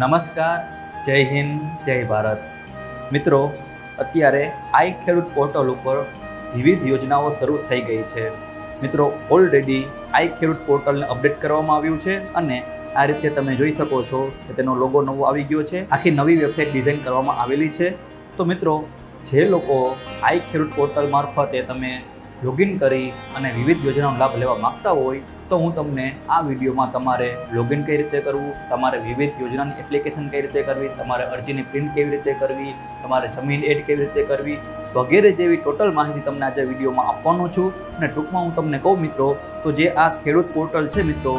નમસ્કાર, જય હિન્દ, જય ભારત. મિત્રો, અત્યારે આઈ ખેડૂત પોર્ટલ ઉપર વિવિધ યોજનાઓ શરૂ થઈ ગઈ છે. મિત્રો ઓલરેડી આઈ ખેડૂત પોર્ટલને અપડેટ કરવામાં આવ્યું છે અને આ રીતે તમે જોઈ શકો છો કે તેનો લોગો નવો આવી ગયો છે. આખી નવી વેબસાઇટ ડિઝાઇન કરવામાં આવેલી છે. તો મિત્રો, જે લોકો આઈ ખેડૂત પોર્ટલ મારફતે તમે લોગિન કરી અને વિવિધ યોજનાનો લાભ લેવા માગતા હોય તો હું તમને આ વિડીયોમાં તમારે લોગિન કઈ રીતે કરવું, તમારે વિવિધ યોજનાની એપ્લિકેશન કઈ રીતે કરવી, તમારે અરજીની પ્રિન્ટ કેવી રીતે કરવી, તમારે જમીન એડ કેવી રીતે કરવી, વગેરે જેવી ટોટલ માહિતી તમને આજે વિડીયોમાં આપવાનો છું. અને ટૂંકમાં હું તમને કહું મિત્રો, તો જે આ ખેડૂત પોર્ટલ છે મિત્રો,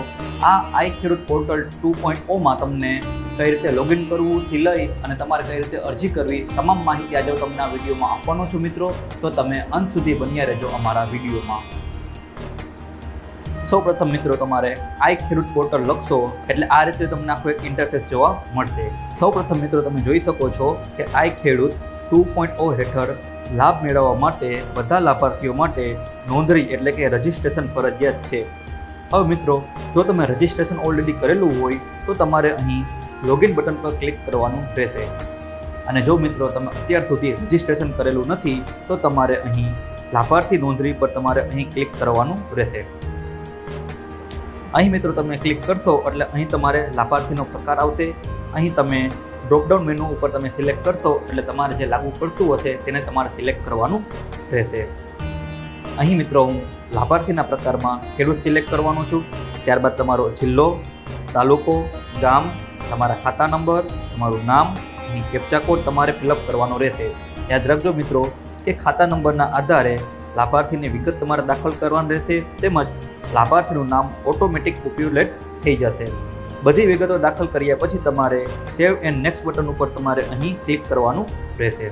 આ આઈ ખેડૂત પોર્ટલ ટુ પોઈન્ટ ઓમાં તમને કઈ રીતે લોગિન કરવુંથી લઈ અને તમારે કઈ રીતે અરજી કરવી, તમામ માહિતી આજે હું તમને આ વિડીયોમાં આપવાનો છું મિત્રો. તો તમે અંત સુધી બન્યા રહેજો અમારા વિડીયોમાં. સૌ પ્રથમ મિત્રો, તમારે આઈ ખેડૂત પોર્ટલ લખશો, એટલે આ રીતે તમને આખું એક ઇન્ટરફેસ જોવા મળશે. સૌ પ્રથમ મિત્રો, તમે જોઈ શકો છો કે આઈ ખેડૂત ટુ પોઈન્ટ ઓ હેઠળ લાભ મેળવવા માટે, બધા લાભાર્થીઓ માટે નોંધણી એટલે કે રજિસ્ટ્રેશન ફરજિયાત છે. હવે મિત્રો, જો તમે રજિસ્ટ્રેશન ઓલરેડી કરેલું હોય, તો તમારે અહીં લોગિન બટન પર ક્લિક કરવાનું રહેશે. અને જો મિત્રો, તમે અત્યાર સુધી રજિસ્ટ્રેશન કરેલું નથી, તો તમારે અહીં લાભાર્થી નોંધણી પર તમારે અહીં ક્લિક કરવાનું રહેશે. અહીં મિત્રો તમે ક્લિક કરશો એટલે અહીં તમારે લાભાર્થીનો પ્રકાર આવશે. અહીં તમે ડ્રોપડાઉન મેનુ ઉપર તમે સિલેક્ટ કરશો એટલે તમારે જે લાગુ પડતું હશે તેને તમારે સિલેક્ટ કરવાનું રહેશે. અહીં મિત્રો હું લાભાર્થીના પ્રકારમાં ખેડૂત સિલેક્ટ કરવાનો છું. ત્યારબાદ તમારો જિલ્લો, તાલુકો, ગામ, તમારા ખાતા નંબર, તમારું નામ અહીં કેપ્ચા કોડ તમારે ફિલઅપ કરવાનો રહેશે. યાદ રાખજો મિત્રો કે ખાતા નંબરના આધારે લાભાર્થીની વિગત તમારે દાખલ કરવાની રહેશે. તેમજ લાભાર્થીનું નામ ઓટોમેટિક પોપ્યુલેટ થઈ જશે. બધી વિગતો દાખલ કર્યા પછી તમારે સેવ એન્ડ નેક્સ્ટ બટન ઉપર તમારે અહીં ક્લિક કરવાનું રહેશે.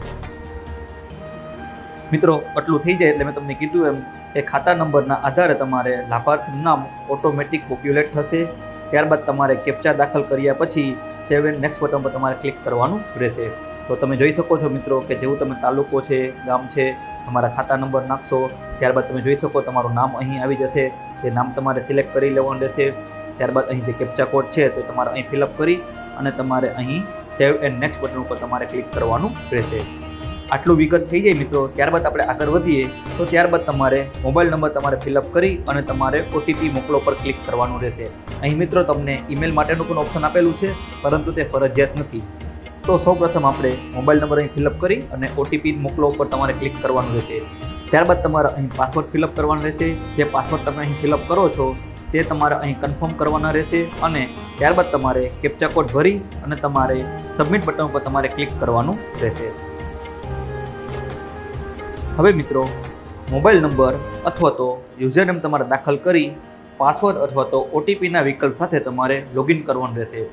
મિત્રો, આટલું થઈ જાય એટલે મેં તમને કીધું એમ કે ખાતા નંબરના આધારે તમારે લાભાર્થીનું નામ ઓટોમેટિક પોપ્યુલેટ થશે. ત્યારબાદ તમારે કેપ્ચા દાખલ કર્યા પછી સેવ એન્ડ નેક્સ્ટ બટન પર તમારે ક્લિક કરવાનું રહેશે. તો તમે જોઈ શકો છો મિત્રો કે જેવું તમે તાલુકો છે, ગામ છે, તમારા ખાતા નંબર નાખશો, ત્યારબાદ તમે જોઈ શકો તમારું નામ અહીં આવી જશે. તે નામ તમારે સિલેક્ટ કરી લેવાનું રહેશે. ત્યારબાદ અહીં જે કેપ્ચા કોડ છે તે તમારે અહીં ફિલઅપ કરી અને તમારે અહીં સેવ એન્ડ નેક્સ્ટ બટન ઉપર તમારે ક્લિક કરવાનું રહેશે. આટલું વિગત થઈ જાય મિત્રો. ત્યારબાદ આપણે આગળ વધીએ તો ત્યારબાદ તમારે મોબાઈલ નંબર તમારે ફિલઅપ કરી અને તમારે ઓટીપી મોકલો પર ક્લિક કરવાનું રહેશે. અહીં મિત્રો તમને ઈમેલ માટેનું પણ ઓપ્શન આપેલું છે, પરંતુ તે ફરજિયાત નથી. તો સૌ પ્રથમ આપણે મોબાઈલ નંબર અહીં ફિલઅપ કરી અને ઓટીપી મોકલો ઉપર તમારે ક્લિક કરવાનું રહેશે. ત્યારબાદ તમારે અહીં પાસવર્ડ ફિલઅપ કરવાનો રહેશે. જે પાસવર્ડ તમે અહીં ફિલઅપ કરો છો, તે તમારે અહીં કન્ફર્મ કરવાના રહેશે અને ત્યારબાદ તમારે કેપ્ચા કોડ ભરી અને તમારે સબમિટ બટન ઉપર તમારે ક્લિક કરવાનું રહેશે. હવે મિત્રો મોબાઈલ નંબર અથવા તો યુઝર નેમ તમારે દાખલ કરી પાસવર્ડ અથવા તો ઓટીપીના વિકલ્પ સાથે તમારે લોગિન કરવાનું રહેશે.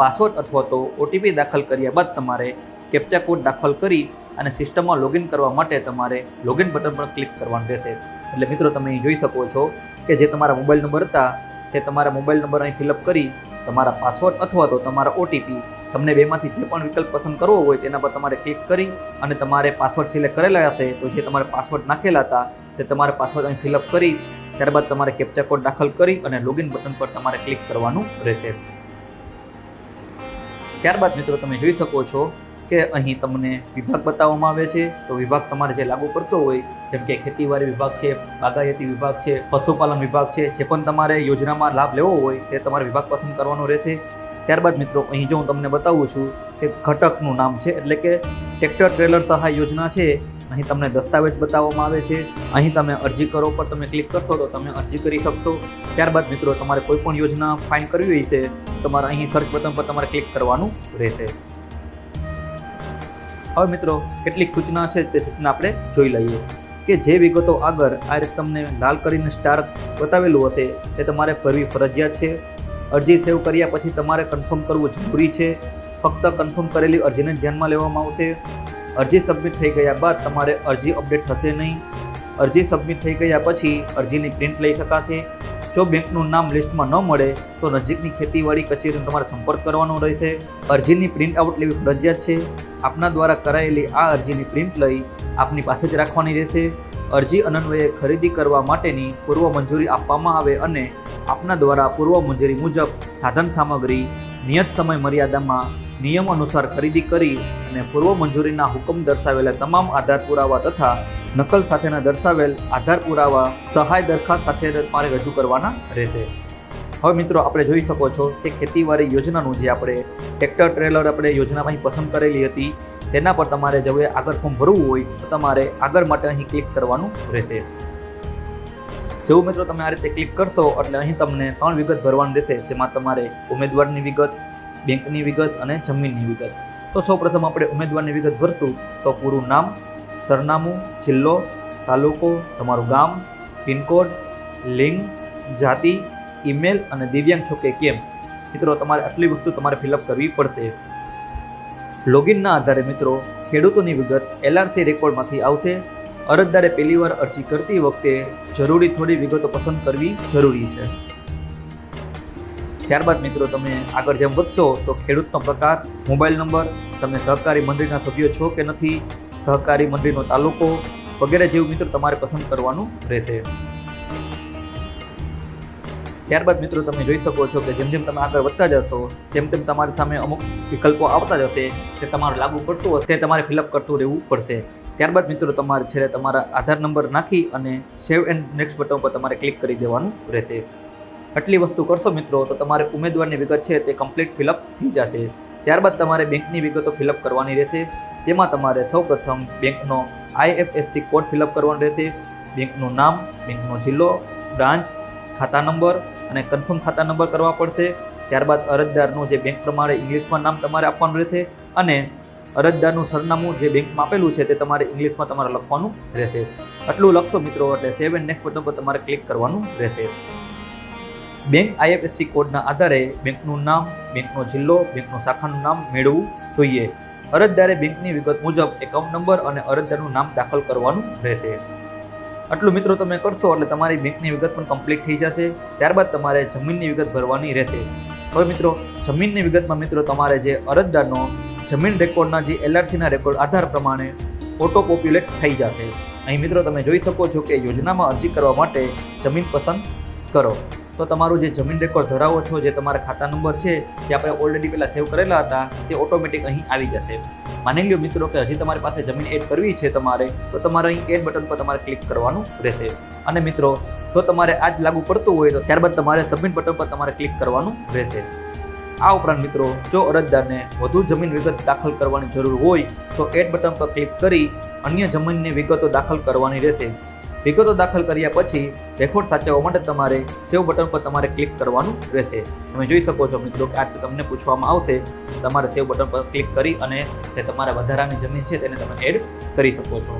પાસવર્ડ અથવા તો ઓટીપી દાખલ કર્યા બાદ તમારે કેપ્ચા કોડ દાખલ કરી અને સિસ્ટમમાં લોગિન કરવા માટે તમારે લોગિન બટન પર ક્લિક કરવાનું રહેશે. એટલે મિત્રો, તમે અહીં જોઈ શકો છો કે જે તમારા મોબાઈલ નંબર હતા, તે તમારા મોબાઈલ નંબર અહીં ફિલઅપ કરી, તમારા પાસવર્ડ અથવા તો તમારા ઓટીપી તમને બેમાંથી જે પણ વિકલ્પ પસંદ કરવો હોય તેના પર તમારે ક્લિક કરી અને તમારે પાસવર્ડ સિલેક્ટ કરેલા હશે, તો જે તમારે પાસવર્ડ નાખેલા હતા, તે તમારે પાસવર્ડ અહીં ફિલઅપ કરી, ત્યારબાદ તમારે કેપ્ચા કોડ દાખલ કરી અને લોગિન બટન પર તમારે ક્લિક કરવાનું રહેશે. ત્યારબાદ મિત્રો, તમે જોઈ શકો છો કે અહીં તમને વિભાગ બતાવવામાં આવે છે, તો વિભાગ તમારે જે લાગુ પડતો હોય, જેમ કે ખેતીવાડી વિભાગ છે, બાગાયતી વિભાગ છે, પશુપાલન વિભાગ છે, જે પણ તમારે યોજનામાં લાભ લેવો હોય, તે તમારે વિભાગ પસંદ કરવાનો રહેશે. ત્યારબાદ મિત્રો, અહીં જો હું તમને બતાવું છું કે ઘટકનું નામ છે, એટલે કે ટ્રેક્ટર ટ્રેલર સહાય યોજના છે, અહીં તમને દસ્તાવેજ બતાવવામાં આવે છે. અહીં તમે અરજી કરો, પર તમે ક્લિક કરશો, તો તમે અરજી કરી શકશો. ત્યારબાદ મિત્રો, તમારે કોઈ પણ યોજના ફાઇન કરવી હોય છે, તમારે અહીં સર્ચ બટન પર તમારે ક્લિક કરવાનું રહેશે. હવે મિત્રો, કેટલીક સૂચના છે તે સૂચના આપણે જોઈ લઈએ. કે જે વિગતો આગળ આ રીતે તમને લાલ કરીને સ્ટાર બતાવેલું હશે, તે તમારે ભરવી ફરજિયાત છે. અરજી સેવ કર્યા પછી તમારે કન્ફર્મ કરવું જરૂરી છે. ફક્ત કન્ફર્મ કરેલી અરજીને ધ્યાનમાં લેવામાં આવશે. અરજી સબમિટ થઈ ગયા બાદ તમારે અરજી અપડેટ થશે નહીં. અરજી સબમિટ થઈ ગયા પછી અરજીની પ્રિન્ટ લઈ શકાશે. જો બેંકનું નામ લિસ્ટમાં ન મળે, તો નજીકની ખેતીવાડી કચેરીનો તમારે સંપર્ક કરવાનો રહેશે. અરજીની પ્રિન્ટ આઉટ લેવી ફરજિયાત છે. આપના દ્વારા કરાયેલી આ અરજીની પ્રિન્ટ લઈ આપની પાસે જ રાખવાની રહેશે. અરજી અનન્વયે ખરીદી કરવા માટેની પૂર્વ મંજૂરી આપવામાં આવે અને આપના દ્વારા પૂર્વ મંજૂરી મુજબ સાધન સામગ્રી, નિયત સમય મર્યાદામાં નિયમ અનુસાર ખરીદી કરી અને પૂર્વ મંજૂરીના હુકમ દર્શાવેલા તમામ આધાર પુરાવા તથા નકલ સાથેના દર્શાવેલ આધાર પુરાવા, સહાય દરખાસ્ત સાથે તમારે રજૂ કરવાના રહેશે. હવે મિત્રો, આપણે જોઈ શકો છો કે ખેતીવાડી યોજનાનું જે આપણે ટ્રેક્ટર, ટ્રેલર આપણે યોજનામાં પસંદ કરેલી હતી, તેના પર તમારે જો આગળ ફોર્મ ભરવું હોય, તો તમારે આગળ માટે અહીં ક્લિક કરવાનું રહેશે. જેવું મિત્રો, તમે આ રીતે ક્લિક કરશો, એટલે અહીં તમને ત્રણ વિગત ભરવાની રહેશે, જેમાં તમારે ઉમેદવારની વિગત, બેંકની વિગત અને જમીનની વિગત. તો સૌપ્રથમ આપણે ઉમેદવારની વિગત ભરશું, તો પૂરું નામ સરનામું, જિલ્લો, તાલુકો, તમારું ગામ, પિનકોડ, લિંગ, જાતિ, ઈમેલ અને દિવ્યાંગ છો કે કેમ? મિત્રો, તમારે આટલી વસ્તુ તમારે ફિલઅપ કરવી પડશે. લોગિનના આધારે મિત્રો, ખેડૂતોની વિગત એલઆરસી રેકોર્ડમાંથી આવશે. અરજદારે પહેલીવાર અરજી કરતી વખતે જરૂરી થોડી વિગતો પસંદ કરવી જરૂરી છે. ત્યારબાદ મિત્રો, તમે આગળ જેમ વધશો તો ખેડૂતનો પ્રકાર, મોબાઈલ નંબર, તમે સહકારી મંડળીના સભ્યો છો કે નથી સહકારી મંડળીનો તાલુકો વગેરે જેવું મિત્રો તમારે પસંદ કરવાનું રહેશે. ત્યારબાદ મિત્રો તમે જોઈ શકો છો કે જેમ જેમ તમે આગળ વધતા જશો, તેમ તેમ તમારી સામે અમુક વિકલ્પો આવતા જશે તે તમારે લાગુ પડતું હશે, તે તમારે ફિલઅપ કરતું રહેવું પડશે. ત્યારબાદ મિત્રો તમારે છેલ્લે તમારા આધાર નંબર નાખી અને સેવ એન્ડ નેક્સ્ટ બટન પર તમારે ક્લિક કરી દેવાનું રહેશે. આટલી વસ્તુ કરશો મિત્રો તો તમારે ઉમેદવારની વિગત છે તે કમ્પ્લીટ ફિલઅપ થઈ જશે. ત્યારબાદ તમારે બેંકની વિગતો ફિલઅપ કરવાની રહેશે. તેમાં તમારે સૌપ્રથમ બેંકનો આઈએફએસસી કોડ ફિલઅપ કરવાનો રહેશે. બેંકનું નામ, બેંકનો જિલ્લો, બ્રાન્ચ, ખાતા નંબર અને કન્ફર્મ ખાતા નંબર કરવા પડશે. ત્યારબાદ અરજદારનું જે બેંક પ્રમાણે ઇંગ્લિશમાં નામ તમારે આપવાનું રહેશે અને અરજદારનું સરનામું જે બેંકમાં આપેલું છે તે તમારે ઇંગ્લિશમાં તમારે લખવાનું રહેશે. આટલું લખશો મિત્રો એટલે સેવ એન્ડ નેક્સ્ટ બટન પર તમારે ક્લિક કરવાનું રહેશે. બેંક આઈએફએસસી કોડના આધારે બેંકનું નામ, બેંકનો જિલ્લો, બેંકનું શાખાનું નામ મેળવવું જોઈએ. અરજદારે બેંકની વિગત મુજબ એકાઉન્ટ નંબર અને અરજદારનું નામ દાખલ કરવાનું રહેશે. આટલું મિત્રો તમે કરશો એટલે તમારી બેંકની વિગત પણ કમ્પ્લીટ થઈ જશે. ત્યારબાદ તમારે જમીનની વિગત ભરવાની રહેશે. હવે મિત્રો, જમીનની વિગતમાં મિત્રો તમારે જે અરજદારનો જમીન રેકોર્ડના જે એલઆરસીના રેકોર્ડ આધાર પ્રમાણે ફોટો પોપ્યુલેટ થઈ જશે. અહીં મિત્રો તમે જોઈ શકો છો કે યોજનામાં અરજી કરવા માટે જમીન પસંદ કરો. તો તમારું જે જમીન રેકોર્ડ ધરાવો છો, જે તમારા ખાતા નંબર છે, જે આપણે ઓલરેડી પહેલાં સેવ કરેલા હતા, તે ઓટોમેટિક અહીં આવી જશે. માની લ્યો મિત્રો કે હજી તમારી પાસે જમીન એડ કરવી છે તમારે, તો તમારે અહીં એડ બટન પર તમારે ક્લિક કરવાનું રહેશે. અને મિત્રો, જો તમારે આ જ લાગુ પડતું હોય, તો ત્યારબાદ તમારે સબમિટ બટન પર તમારે ક્લિક કરવાનું રહેશે. આ ઉપરાંત મિત્રો, જો અરજદારને વધુ જમીન વિગત દાખલ કરવાની જરૂર હોય, તો એડ બટન પર ક્લિક કરી અન્ય જમીનની વિગતો દાખલ કરવાની રહેશે. વિગતો દાખલ કર્યા પછી રેકોર્ડ સાચવવા માટે તમારે સેવ બટન પર તમારે ક્લિક કરવાનું રહેશે. તમે જોઈ શકો છો મિત્રો કે આ તમને પૂછવામાં આવશે. તમારે સેવ બટન પર ક્લિક કરી અને જે તમારા વધારાની જમીન છે તેને તમે એડ કરી શકો છો.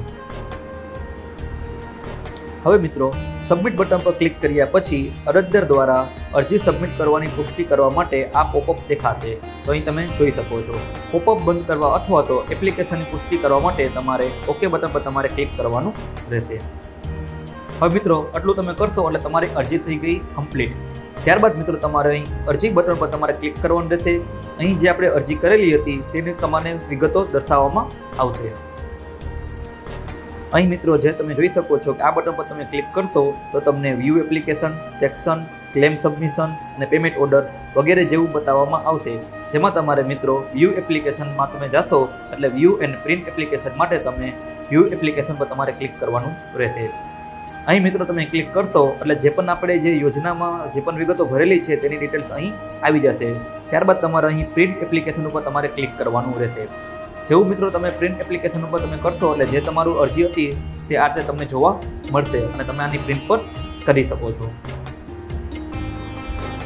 હવે મિત્રો સબમિટ બટન પર ક્લિક કર્યા પછી અરજદાર દ્વારા અરજી સબમિટ કરવાની પુષ્ટિ કરવા માટે આ પોપઅપ દેખાશે. તો અહીં તમે જોઈ શકો છો. પોપઅપ બંધ કરવા અથવા તો એપ્લિકેશનની પુષ્ટિ કરવા માટે તમારે ઓકે બટન પર તમારે ક્લિક કરવાનું રહેશે. હવે મિત્રો, આટલું તમે કરશો એટલે તમારી અરજી થઈ ગઈ કમ્પ્લીટ ત્યારબાદ મિત્રો, તમારે અહીં અરજી બટન પર તમારે ક્લિક કરવાનું રહેશે. અહીં જે આપણે અરજી કરેલી હતી તેની તમારે વિગતો દર્શાવવામાં આવશે. અહીં મિત્રો, જે તમે જોઈ શકો છો કે આ બટન પર તમે ક્લિક કરશો તો તમને view application section claim submission અને પેમેન્ટ ઓર્ડર વગેરે જેવું બતાવવામાં આવશે. જેમાં તમારે મિત્રો વ્યૂ એપ્લિકેશનમાં તમે જશો એટલે વ્યૂ એન્ડ પ્રિન્ટ એપ્લિકેશન માટે તમે વ્યૂ એપ્લિકેશન પર તમારે ક્લિક કરવાનું રહેશે. અહીં મિત્રો તમે ક્લિક કરશો, એટલે જે પણ આપણે જે યોજનામાં જે પણ વિગતો ભરેલી છે તેની ડિટેલ્સ અહીં આવી જશે. ત્યારબાદ તમારે અહીં પ્રિન્ટ એપ્લિકેશન ઉપર તમારે ક્લિક કરવાનું રહેશે. જેવું મિત્રો તમે પ્રિન્ટ એપ્લિકેશન ઉપર તમે કરશો, એટલે જે તમારું અરજી હતી તે આ રીતે તમને જોવા મળશે અને તમે આની પ્રિન્ટ પર કરી શકો છો.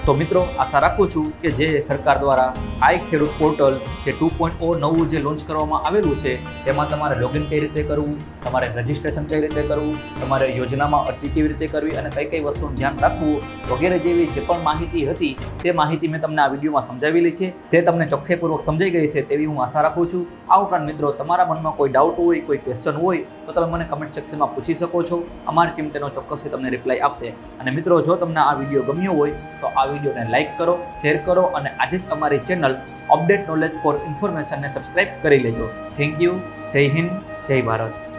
તો મિત્રો, આશા રાખું છું કે જે સરકાર દ્વારા આઈ ખેડૂત પોર્ટલ જે ટુ પોઈન્ટ ઓ નવું જે લોન્ચ કરવામાં આવેલું છે, તેમાં તમારે લોગિન કઈ રીતે કરવું, તમારે રજિસ્ટ્રેશન કઈ રીતે કરવું, તમારે યોજનામાં અરજી કેવી રીતે કરવી અને કઈ કઈ વસ્તુનું ધ્યાન રાખવું વગેરે જેવી જે પણ માહિતી હતી, તે માહિતી મેં તમને આ વિડીયોમાં સમજાવેલી છે. તે તમને ચોકસાઈપૂર્વક સમજાઈ ગઈ છે તેવી હું આશા રાખું છું. આ ઉપરાંત મિત્રો, તમારા મનમાં કોઈ ડાઉટ હોય, કોઈ ક્વેશ્ચન હોય, તો તમે મને કમેન્ટ સેક્શનમાં પૂછી શકો છો. અમારી ટીમ તેનો ચોક્કસથી તમને રિપ્લાય આપશે. અને મિત્રો, જો તમને આ વીડિયો ગમ્યો હોય, તો આ વિડીયોને લાઇક કરો, શેર કરો અને આજે જ અમારી ચેનલ અપડેટ નોલેજ ફોર ઇન્ફોર્મેશનને સબસ્ક્રાઇબ કરી લેજો. થેન્ક યુ જય હિન્દ, જય ભારત.